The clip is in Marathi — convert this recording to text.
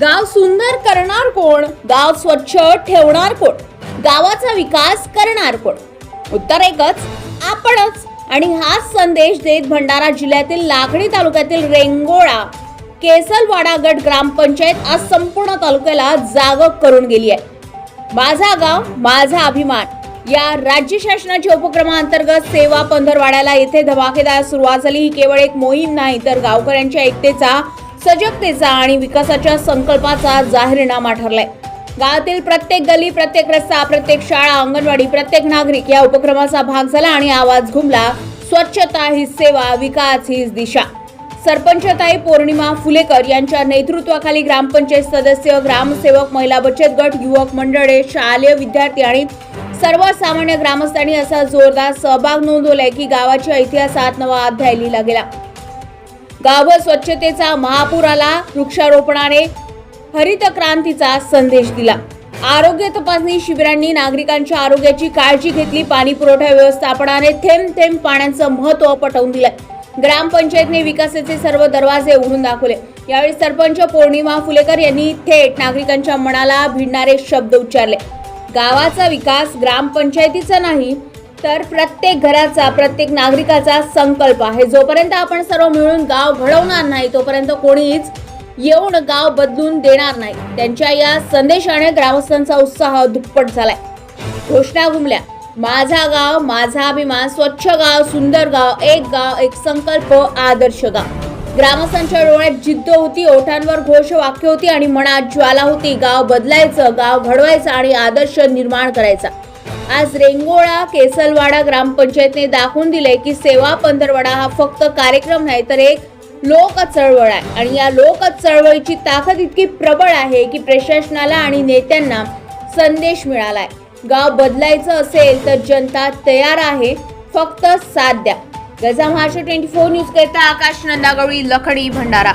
गाव सुंदर करणार कोण? गाव स्वच्छ ठेवणार कोण? गावाचा विकास करणार कोण? उत्तर एकच आपणच. आणि हाच संदेश देत भंडारा जिल्ह्यातील लाखणी तालुक्यातील रेंगोळा केसलवाडा गट ग्रामपंचायत आज संपूर्ण तालुक्याला जाग करून गेली आहे. माझा गाव माझा अभिमान. या राज्य शासनाच्या उपक्रमांतर्गत सेवा पंधरवाड्याला येथे धमाकेदार सुरुवात झाली. ही केवळ एक मोहीम नाही तर गावकऱ्यांच्या एकतेचा सजगतेचा आणि विकासाच्या संकल्पाचा जाहीरनामा ठरलाय. गावातील प्रत्येक गली प्रत्येक रस्ता प्रत्येक शाळा अंगणवाडी प्रत्येक नागरिक या उपक्रमाचा भाग झाला आणि आवाज घुमला स्वच्छता ही सेवा विकास हीच दिशा. सरपंचताई पौर्णिमा फुलेकर यांच्या नेतृत्वाखाली ग्रामपंचायत सदस्य ग्रामसेवक महिला बचत गट युवक मंडळे शालेय विद्यार्थी आणि सर्वसामान्य ग्रामस्थांनी असा जोरदार सहभाग नोंदवलाय की गावाच्या इतिहासात नवा अध्याय लिहिला गेला. गावभर स्वच्छतेचा महापूर आला वृक्षारोपणाने हरित क्रांतीचा संदेश दिला. आरोग्य तपासणी शिबिरांनी नागरिकांच्या आरोग्याची काळजी घेतली. पाणी पुरवठा व्यवस्थापनाने थेंब थेंब पाण्याचं महत्त्व पटवून दिलं. ग्रामपंचायतने विकासाचे सर्व दरवाजे उघडून दाखवले. यावेळी सरपंच पौर्णिमा फुलेकर यांनी थेट नागरिकांच्या मनाला भिडणारे शब्द उच्चारले. गावाचा विकास ग्रामपंचायतीचा नाही तर प्रत्येक घराचा प्रत्येक नागरिकाचा संकल्प आहे. जोपर्यंत आपण सर्व मिळून गाव घडवणार नाही तोपर्यंत कोणीच येऊन गाव बदलून देणार नाही. त्यांच्या या संदेशाने ग्रामस्थांचा उत्साह दुप्पट झालाय. घोषणा घुमल्या. माझा गाव माझा अभिमान स्वच्छ गाव सुंदर गाव एक गाव एक संकल्प आदर्श गाव. ग्रामस्थांच्या डोळ्यात जिद्द होती ओठांवर घोष वाक्य होती आणि मनात ज्वाला होती. गाव बदलायचं गाव घडवायचं आणि आदर्श निर्माण करायचा. आज रेंगोळा केसलवाडा ग्रामपंचायतने दाखवून दिले की सेवा पंधरवाडा हा फक्त कार्यक्रम नाही तर एक लोक चळवळ आहे. आणि या लोक चळवळीची ताकद इतकी प्रबळ आहे की प्रशासनाला आणि नेत्यांना संदेश मिळालाय. गाव बदलायचं असेल तर जनता तयार आहे फक्त साथ द्या. गजा महाराष्ट्र ट्वेंटी फोर न्यूज करता आकाश नंदागवळी लखडी भंडारा.